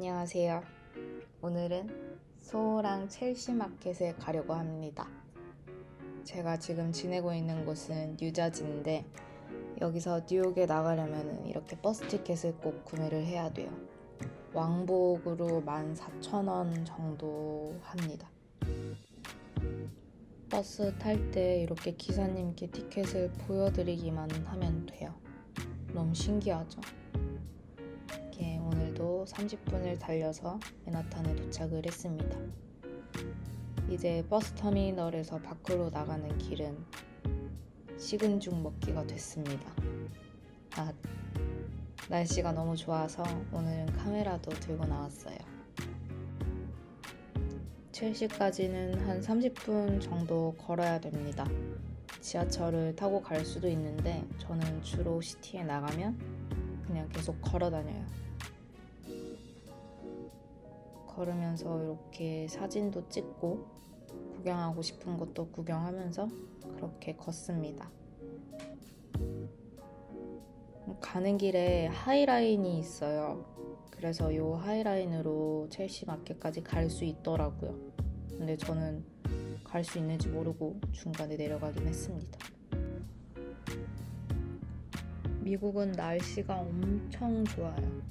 안녕하세요. 오늘은 소호랑 첼시 마켓에 가려고 합니다. 제가 지금 지내고 있는 곳은 뉴저지인데 여기서 뉴욕에 나가려면 이렇게 버스 티켓을 꼭 구매를 해야 돼요. 왕복으로 14,000원 정도 합니다. 버스 탈 때 이렇게 기사님께 티켓을 보여드리기만 하면 돼요. 너무 신기하죠? 이렇게 오늘도 30분을 달려서 맨하탄에 도착을 했습니다. 이제 버스 터미널에서 밖으로 나가는 길은 식은 죽 먹기가 됐습니다. 아, 날씨가 너무 좋아서 오늘은 카메라도 들고 나왔어요. 첼시까지는 한 30분 정도 걸어야 됩니다. 지하철을 타고 갈 수도 있는데 저는 주로 시티에 나가면 그냥 계속 걸어 다녀요. 걸으면서 이렇게 사진도 찍고 구경하고 싶은 것도 구경하면서 그렇게 걷습니다. 가는 길에 하이라인이 있어요. 그래서 이 하이라인으로 첼시 마켓까지 갈 수 있더라고요. 근데 저는 갈 수 있는지 모르고 중간에 내려가긴 했습니다. 미국은 날씨가 엄청 좋아요.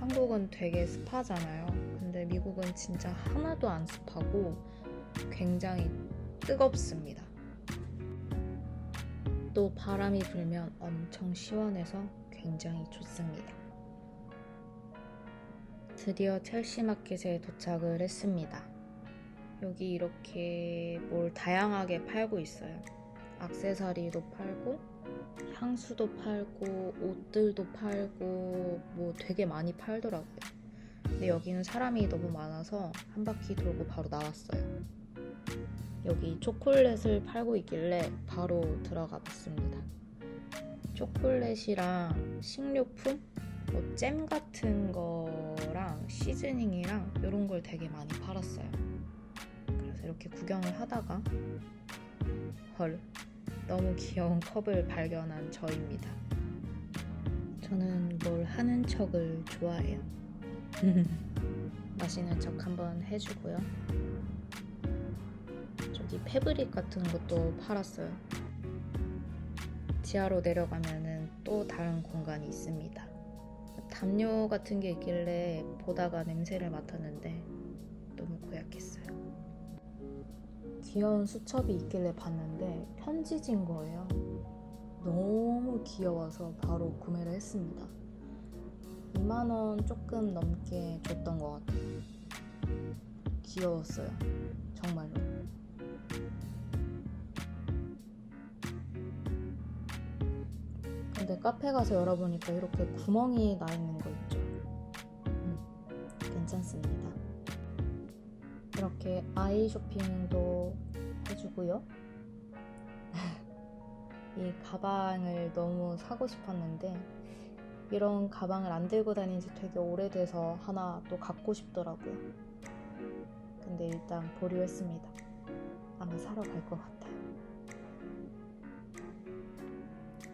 한국은 되게 습하잖아요. 근데 미국은 진짜 하나도 안 습하고 굉장히 뜨겁습니다. 또 바람이 불면 엄청 시원해서 굉장히 좋습니다. 드디어 첼시 마켓에 도착을 했습니다. 여기 이렇게 뭘 다양하게 팔고 있어요. 악세사리도 팔고, 향수도 팔고, 옷들도 팔고, 뭐 되게 많이 팔더라고요. 근데 여기는 사람이 너무 많아서 한 바퀴 돌고 바로 나왔어요. 여기 초콜릿을 팔고 있길래 바로 들어가 봤습니다. 초콜릿이랑 식료품, 뭐 잼 같은 거랑 시즈닝이랑 이런 걸 되게 많이 팔았어요. 그래서 이렇게 구경을 하다가 헐 너무 귀여운 컵을 발견한 저입니다. 저는 뭘 하는 척을 좋아해요. 마시는 척 한번 해주고요. 저기 패브릭 같은 것도 팔았어요. 지하로 내려가면은 또 다른 공간이 있습니다. 담요 같은 게 있길래 보다가 냄새를 맡았는데 너무 고약했어요. 귀여운 수첩이 있길래 봤는데 편지지인 거예요. 너무 귀여워서 바로 구매를 했습니다. 2만원 조금 넘게 줬던 것 같아요. 귀여웠어요. 정말로. 근데 카페 가서 열어보니까 이렇게 구멍이 나 있는 거 있죠. 음, 괜찮습니다. 이렇게 아이 쇼핑도 해주고요. 이 가방을 너무 사고 싶었는데 이런 가방을 안 들고 다닌 지 되게 오래돼서 하나 또 갖고 싶더라고요. 근데 일단 보류했습니다. 아마 사러 갈 것 같아요.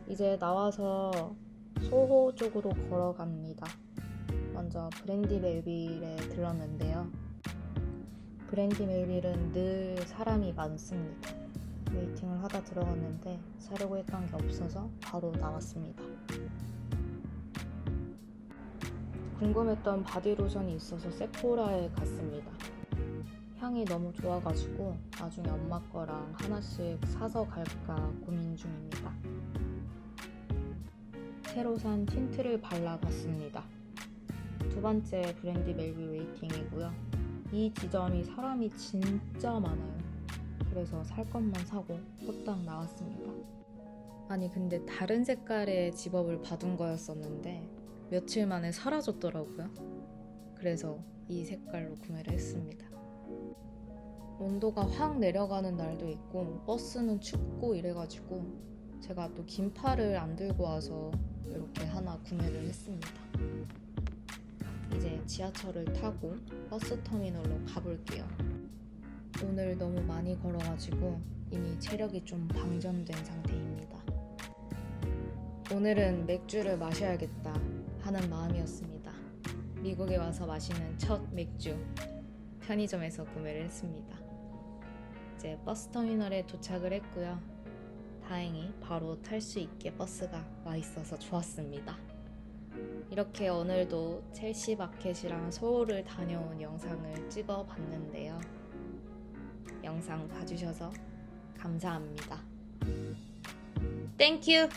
이제 나와서 소호 쪽으로 걸어갑니다. 먼저 브랜디 멜빌에 들렀는데요. 브랜디 멜빌은 늘 사람이 많습니다. 웨이팅을 하다 들어갔는데 사려고 했던 게 없어서 바로 나왔습니다. 궁금했던 바디로션이 있어서 세포라에 갔습니다. 향이 너무 좋아가지고 나중에 엄마 거랑 하나씩 사서 갈까 고민 중입니다. 새로 산 틴트를 발라봤습니다. 두 번째 브랜디 멜비 웨이팅이고요. 이 지점이 사람이 진짜 많아요. 그래서 살 것만 사고 후딱 나왔습니다. 아니 근데 다른 색깔의 집업을 받은 거였었는데 며칠 만에 사라졌더라고요. 그래서 이 색깔로 구매를 했습니다. 온도가 확 내려가는 날도 있고 버스는 춥고 이래가지고 제가 또 긴팔을 안 들고 와서 이렇게 하나 구매를 했습니다. 이제 지하철을 타고 버스 터미널로 가볼게요. 오늘 너무 많이 걸어가지고 이미 체력이 좀 방전된 상태입니다. 오늘은 맥주를 마셔야겠다 하는 마음이었습니다. 미국에 와서 마시는 첫 맥주 편의점에서 구매를 했습니다. 이제 버스 터미널에 도착을 했고요. 다행히 바로 탈 수 있게 버스가 와 있어서 좋았습니다. 이렇게 오늘도 첼시 마켓이랑 서울을 다녀온 영상을 찍어 봤는데요. 영상 봐주셔서 감사합니다. 땡큐!